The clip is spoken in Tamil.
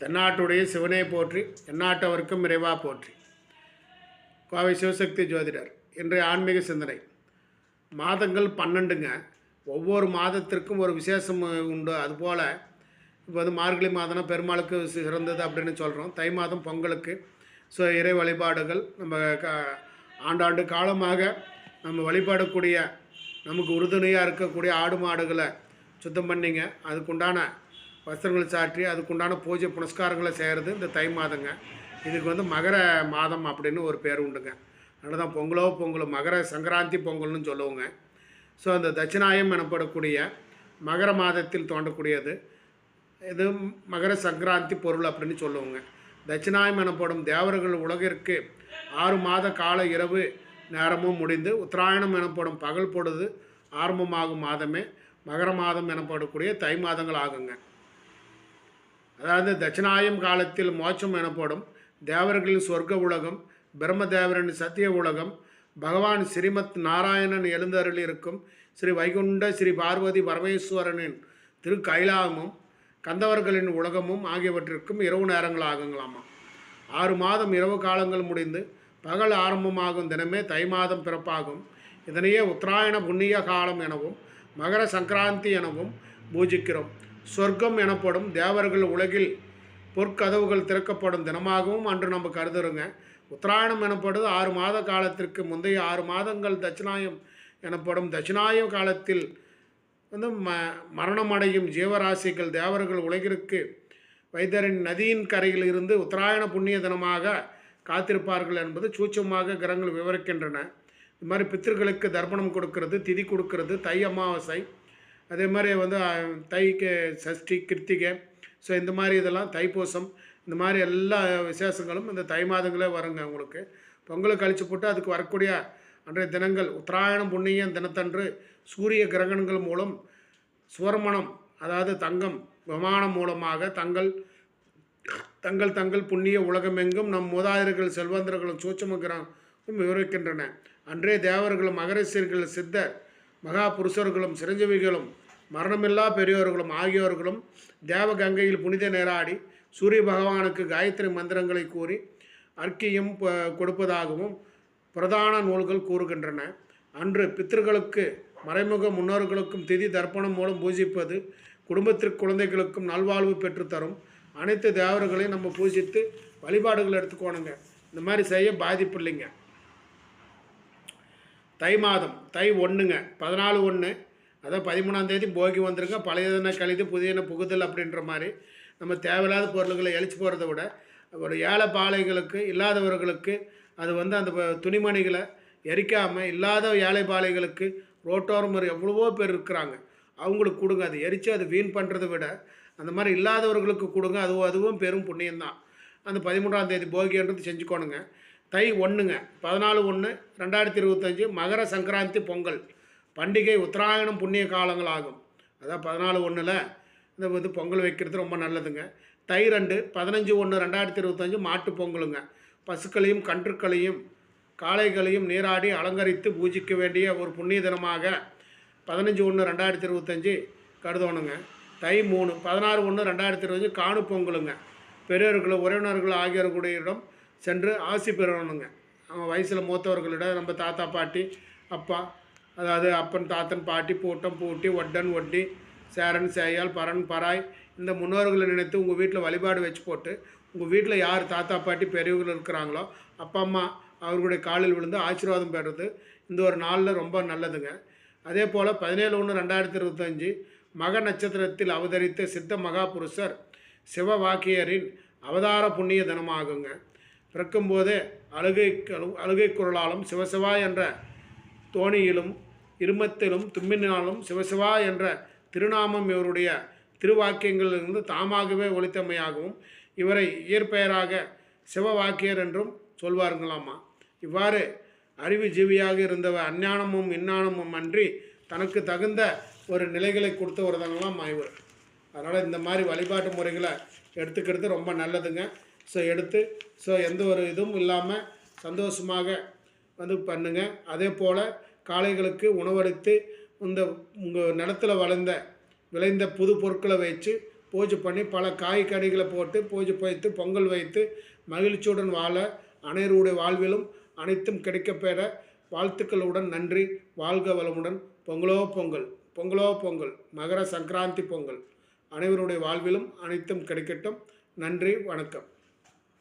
தென்னாட்டுடைய சிவனை போற்றி எந்நாட்டவர்க்கும் இறைவா போற்றி. கோவை சிவசக்தி ஜோதிடர் இன்றைய ஆன்மீக சிந்தனை. மாதங்கள் பன்னெண்டுங்க. ஒவ்வொரு மாதத்திற்கும் ஒரு விசேஷம் உண்டு. அதுபோல் இப்போ வந்து மார்கழி மாதம்னா பெருமாளுக்கு சிறந்தது அப்படின்னு சொல்கிறோம் தை மாதம் பொங்கலுக்கு ஸோ இறை வழிபாடுகள். நம்ம க ஆண்டாண்டு காலமாக நம்ம வழிபாடக்கூடிய நமக்கு உறுதுணையாக இருக்கக்கூடிய ஆடு மாடுகளை சுத்தம் பண்ணிங்க. அதுக்குண்டான வஸ்திரங்கள் சாற்றி அதுக்குண்டான பூஜை புனஸ்காரங்களை செய்கிறது இந்த தை மாதங்க. இதுக்கு வந்து மகர மாதம் அப்படின்னு ஒரு பேர் உண்டுங்க. அதனால தான் பொங்கலோ பொங்கலோ மகர சங்கராந்தி பொங்கல்னு சொல்லுவோங்க. ஸோ அந்த தட்சிணாயம் எனப்படக்கூடிய மகர மாதத்தில் தோண்டக்கூடியது இது மகர சங்கராந்தி பொருள் அப்படின்னு சொல்லுவோங்க. தட்சிணாயம் எனப்படும் தேவர்கள் உலகிற்கு ஆறு மாத கால இரவு நேரமும் முடிந்து உத்தராயணம் எனப்படும் பகல் பொழுது ஆரம்பமாகும் மாதமே மகர மாதம் எனப்படக்கூடிய தை மாதங்கள் ஆகுங்க. அதாவது தட்சிணாயம் காலத்தில் மோட்சம் எனப்படும் தேவர்களின் சொர்க்க உலகம் பிரம்மதேவரின் சத்திய உலகம் பகவான் ஸ்ரீமத் நாராயணன் எழுந்தருள் இருக்கும் ஸ்ரீ வைகுண்ட ஸ்ரீ பார்வதி பரமேஸ்வரனின் திரு கைலாகமும் கந்தவர்களின் உலகமும் ஆகியவற்றிற்கும் இரவு நேரங்களாகுங்களாமா ஆறு மாதம் இரவு காலங்கள் முடிந்து பகல் ஆரம்பமாகும் தினமே தை மாதம் பிறப்பாகும். இதனையே உத்தராயண புண்ணிய காலம் எனவும் மகர சங்கராந்தி எனவும் பூஜிக்கிறோம். சொர்க்கம் எனப்படும் தேவர்கள் உலகில் பொற்கதவுகள் திறக்கப்படும் தினமாகவும் அன்று நம்ம கருதுறோங்க. உத்தராயணம் எனப்படுது ஆறு மாத காலத்திற்கு முந்தைய ஆறு மாதங்கள் தட்சிணாயம் எனப்படும் தட்சிணாய காலத்தில் வந்து ம மரணமடையும் ஜீவராசிகள் தேவர்கள் உலகிற்கு வைத்தரின் நதியின் கரையில் இருந்து உத்தராயண புண்ணிய தினமாக காத்திருப்பார்கள் என்பது சூட்சமாக கிரகங்கள் விவரிக்கின்றன. இது மாதிரி பித்திருக்களுக்கு தர்ப்பணம் கொடுக்கறது திதி கொடுக்கறது தை அமாவாசை அதே மாதிரி வந்து தைக்கு சஷ்டி கிருத்திகை. ஸோ இந்த மாதிரி இதெல்லாம் தைப்பூசம் இந்த மாதிரி எல்லா விசேஷங்களும் இந்த தை மாதங்களே வருங்க உங்களுக்கு. பொங்கலை கழிச்சு போட்டு அதுக்கு வரக்கூடிய அன்றைய தினங்கள் உத்தராயணம் புண்ணியம் தினத்தன்று சூரிய கிரகணங்கள் மூலம் சுவர்மணம் அதாவது தங்கம் விமானம் மூலமாக தங்கள் தங்கள் தங்கள் புண்ணிய உலகமெங்கும் நம் மூதாதையர்கள் செல்வந்தர்களும் சூட்சம கிரகம் விவரிக்கின்றன. அன்றே தேவர்களும் மகரசியர்கள் சித்தர் மகா புருஷர்களும் சிரஞ்சீவிகளும் மரணமில்லா பெரியோர்களும் ஆகியோர்களும் தேவகங்கையில் புனித நீராடி சூரிய பகவானுக்கு காயத்ரி மந்திரங்களை கூறி அர்க்கியம் கொடுப்பதாகவும் பிரதான நூல்கள் கூறுகின்றன. அன்று பித்தர்களுக்கு மறைமுக முன்னோர்களுக்கும் திதி தர்ப்பணம் மூலம் பூஜிப்பது குடும்பத்திற்கு குழந்தைகளுக்கும் நல்வாழ்வு பெற்றுத்தரும் அனைத்து தேவர்களையும் நம்ம பூஜித்து வழிபாடுகள் எடுத்துக்கோணுங்க. இந்த மாதிரி செய்ய பாதிப்பு இல்லைங்க. தை மாதம் தை ஒன்றுங்க பதினாலு ஒன்று அதான் பதிமூணாம் தேதி போகி வந்துருங்க. பழையதன கழிது புதியன புகுதல் அப்படின்ற மாதிரி நம்ம தேவையில்லாத பொருள்களை எழுச்சி போகிறத விட ஒரு ஏழை பாலைகளுக்கு இல்லாதவர்களுக்கு அது வந்து அந்த துணிமணிகளை எரிக்காமல் இல்லாத ஏழை பாலைகளுக்கு ரோட்டோரம் எவ்வளவோ பேர் இருக்கிறாங்க. அவங்களுக்கு கொடுங்க. அது எரித்து அது வீண் பண்ணுறதை விட அந்த மாதிரி இல்லாதவர்களுக்கு கொடுங்க. அதுவும் அதுவும் பெரும் புண்ணியம்தான். அந்த பதிமூன்றாம் தேதி போகின்றது செஞ்சுக்கோணுங்க. தை ஒன்றுங்க பதினாலு ஒன்று ரெண்டாயிரத்தி இருபத்தஞ்சி மகர சங்கராந்தி பொங்கல். பண்டிகை உத்தராயணம் புண்ணிய காலங்கள் ஆகும் அதான் பதினாலு ஒன்றில் இந்த வந்து பொங்கல் வைக்கிறது ரொம்ப நல்லதுங்க. தை ரெண்டு பதினஞ்சு ஒன்று ரெண்டாயிரத்தி இருபத்தஞ்சு மாட்டு பொங்கலுங்க. பசுக்களையும் கன்றுக்களையும் காளைகளையும் நீராடி அலங்கரித்து பூஜிக்க வேண்டிய ஒரு புண்ணிய தினமாக பதினஞ்சு ஒன்று ரெண்டாயிரத்தி இருபத்தஞ்சி கருதணுங்க. தை மூணு பதினாறு ஒன்று ரெண்டாயிரத்தி இருபத்தஞ்சி காணு பொங்கலுங்க. பெரியவர்கள் உறவினர்கள் ஆகியோர்களுடையிடம் சென்று ஆசி பெறணுங்க. அவன் வயசில் மூத்தவர்களிடம் நம்ம தாத்தா பாட்டி அப்பா அதாவது அப்பன் தாத்தன் பாட்டி பூட்டம் பூட்டி ஒட்டன் ஒட்டி சேரன் சேயால் பரன் பராய் இந்த முன்னோர்களை நினைத்து உங்கள் வீட்டில் வழிபாடு வச்சு போட்டு உங்கள் வீட்டில் யார் தாத்தா பாட்டி பெரியவர்கள் இருக்கிறாங்களோ அப்பா அம்மா அவர்களுடைய காலில் விழுந்து ஆசீர்வாதம் பெறுறது இந்த ஒரு நாளில் ரொம்ப நல்லதுங்க. அதே போல் பதினேழு ஒன்று ரெண்டாயிரத்தி இருபத்தஞ்சி மக நட்சத்திரத்தில் அவதரித்த சித்த மகாபுருஷர் சிவவாக்கியரின் அவதார புண்ணிய தினமாகுங்க. பிறக்கும்போதே அழுகை அழுகை குரலாலும் சிவசிவா என்ற தோணியிலும் இருமத்திலும் தும்மினாலும் சிவசிவா என்ற திருநாமம் இவருடைய திருவாக்கியங்களிலிருந்து தாமாகவே ஒளித்தமையாகவும் இவரை இயற்பெயராக சிவவாக்கியர் என்றும் சொல்வாருங்களாமா இவ்வாறு அறிவு ஜீவியாக இருந்தவர் அஞ்ஞானமும் இன்னானமும் அன்றி தனக்கு தகுந்த ஒரு நிலைகளை கொடுத்தவர்தாங்களாம் இவர். அதனால் இந்த மாதிரி வழிபாட்டு முறைகளை எடுத்துக்கிறது ரொம்ப நல்லதுங்க. ஸோ எடுத்து ஸோ எந்த ஒரு இதுவும் இல்லாமல் சந்தோஷமாக வந்து பண்ணுங்கள் அதே போல் காளைகளுக்கு உணவளித்து இந்த உங்கள் நிலத்துல வளர்ந்த விளைந்த புது பொருட்களை வச்சு பூஜை பண்ணி பல காய்கறிகளை போட்டு பூஜை வைத்து பொங்கல் வைத்து மகிழ்ச்சியுடன் வாழ அனைவருடைய வாழ்விலும் அனைத்தும் கிடைக்கப்பெற வாழ்த்துக்களுடன் நன்றி. வாழ்க வளமுடன். பொங்கலோ பொங்கல் பொங்கலோ பொங்கல் மகர சங்கராந்தி பொங்கல். அனைவருடைய வாழ்விலும் அனைத்தும் கிடைக்கட்டும். நன்றி வணக்கம்.